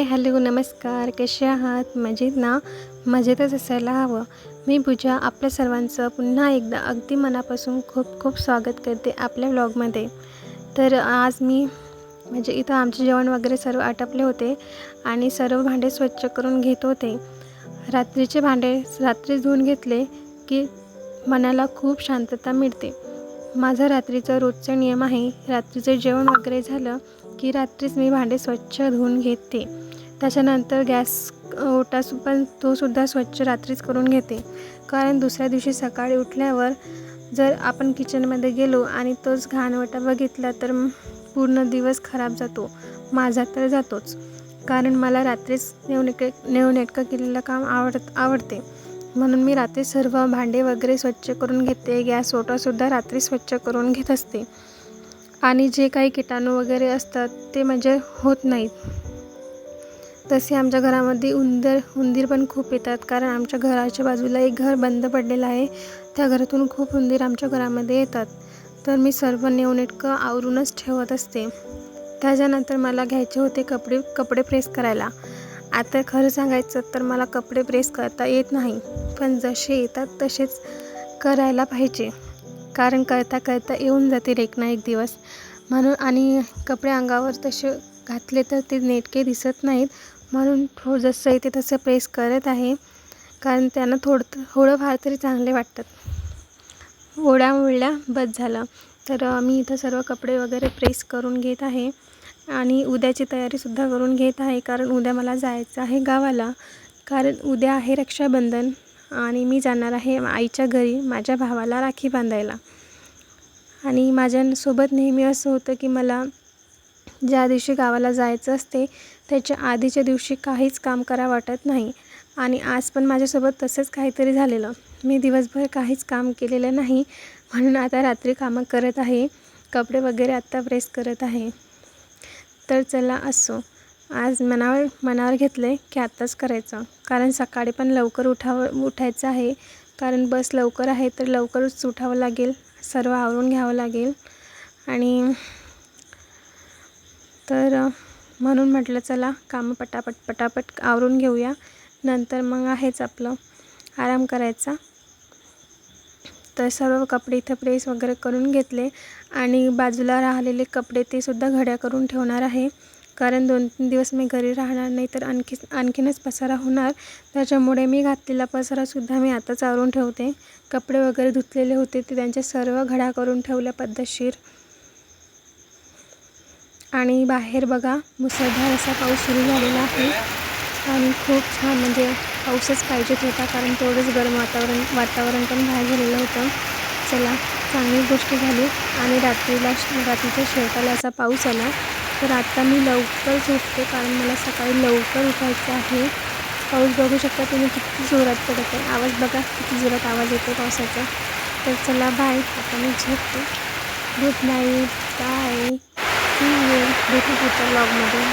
Hi hello नमस्कार. कसे आहात? मजेत ना? मजेतच असायला हवं. मी पूजा आपल्या सर्वांचं पुन्हा एकदा अगदी मनापासून खूप खूप स्वागत करते आपल्या व्लॉगमध्ये तर आज मी म्हणजे इथं आमचे जेवण वगैरे सर्व आटपले होते आणि सर्व भांडे स्वच्छ करून घेत होते. रात्रीचे भांडे रात्री धुवून घेतले की मनाला खूप शांतता मिळते. माझा रात्रीचा रोजचा नियम आहे रात्रीचं जेवण वगैरे झालं की रात्रीच मी भांडे स्वच्छ धुवून घेते. त्याच्यानंतर गॅस ओटा पण तोसुद्धा स्वच्छ रात्रीच करून घेते. कारण दुसऱ्या दिवशी सकाळी उठल्यावर जर आपण किचनमध्ये गेलो आणि तोच घाणवटा बघितला तर पूर्ण दिवस खराब जातो. माझा तर जातोच. कारण मला रात्रीच नेवनेके नेवनेटकं केलेलं काम आवडत आवडते. म्हणून मी रात्री सर्व भांडे वगैरे स्वच्छ करून घेते. गॅस ओटासुद्धा रात्री स्वच्छ करून घेत असते. आणि जे काही किटाणू वगैरे असतात ते म्हणजे होत नाहीत. तसे आमच्या घरामध्ये उंदर उंदीर पण खूप येतात कारण आमच्या घराच्या बाजूला एक घर बंद पडलेलं आहे. त्या घरातून खूप उंदीर आमच्या घरामध्ये येतात. तर मी सर्व नेवनेटकं आवरूनच ठेवत असते. त्याच्यानंतर मला घ्यायचे होते कपडे कपडे प्रेस करायला. आता खरं सांगायचं तर मला कपडे प्रेस करता येत नाही पण जसे येतात तसेच करायला पाहिजे. कारण करता करता येऊन जातील एक ना एक दिवस. म्हणून आणि कपडे अंगावर तसे घातले तर ते नेटके दिसत नाहीत. म्हणून थो जसं येते तसं प्रेस करत आहे. कारण त्यांना थोडं थोडंफार तरी चांगले वाटतात. ओढ्या मुळल्या बस झालं. तर मी इथं सर्व कपडे वगैरे प्रेस करून घेत आहे. आणि उद्याची तयारीसुद्धा करून घेत आहे. कारण उद्या मला जायचं आहे गावाला. कारण उद्या आहे रक्षाबंधन. आणि मी जाणार आहे आईच्या घरी माझ्या भावाला राखी बांधायला. आणि माझ्यासोबत नेहमी असं होतं की मला ज्या दिवशी गावाला जायचं असते त्याच्या आधीच्या दिवशी काहीच काम करा वाटत नाही. आणि आज पण माझ्यासोबत तसंच काहीतरी झालेलं. मी दिवसभर काहीच काम केलेलं नाही म्हणून आता रात्री कामं करत आहे. कपडे वगैरे आत्ता प्रेस करत आहे. तर चला असो. आज मनावर मनावर घेतलं आहे की आत्ताच करायचं. कारण सकाळी पण लवकर उठावं उठायचं आहे. कारण बस लवकर आहे तर लवकरच उठावं लागेल. सर्व आवरून घ्यावं लागेल. आणि तर म्हणून म्हटलं चला कामं पटापट पटापट आवरून घेऊया. नंतर मग आहेच आपलं. आराम करायचा. तर सर्व कपडे इथं प्रेस वगैरे करून घेतले. आणि बाजूला राहिलेले कपडे ते सुद्धा घड्या करून ठेवणार आहे. कारण दोन तीन दिवस मी घरी राहणार नाही तर आणखी आणखीनच पसारा होणार. त्याच्यामुळे मी घातलेला पसारासुद्धा मी आताच आवरून ठेवते. कपडे वगैरे धुतलेले होते ते त्यांच्या सर्व घडा करून ठेवल्या पद्धतशीर. आणि बाहेर बघा मुसळधार असा पाऊस सुरू झालेला आहे. आणि खूप छान म्हणजे पाऊसच पाहिजेत होता कारण तेवढंच गरम वातावरण वातावरण पण बाहेर झालेलं होतं. चला चांगली गोष्ट झाली. आणि रात्रीला रात्रीच्या शेवटाला असा पाऊस आला. तर आता मी लवकर झोपते कारण मला सकाळी लवकर उठायचं आहे. पाऊस बघू शकता तुम्ही किती जोरात पडत आहे आवाज बघा किती जोरात आवाज येतो पावसाचा. तर चला बाय आता मी झोपते. गुड नाईट बाय भेटू पुढच्या ब्लॉगमध्ये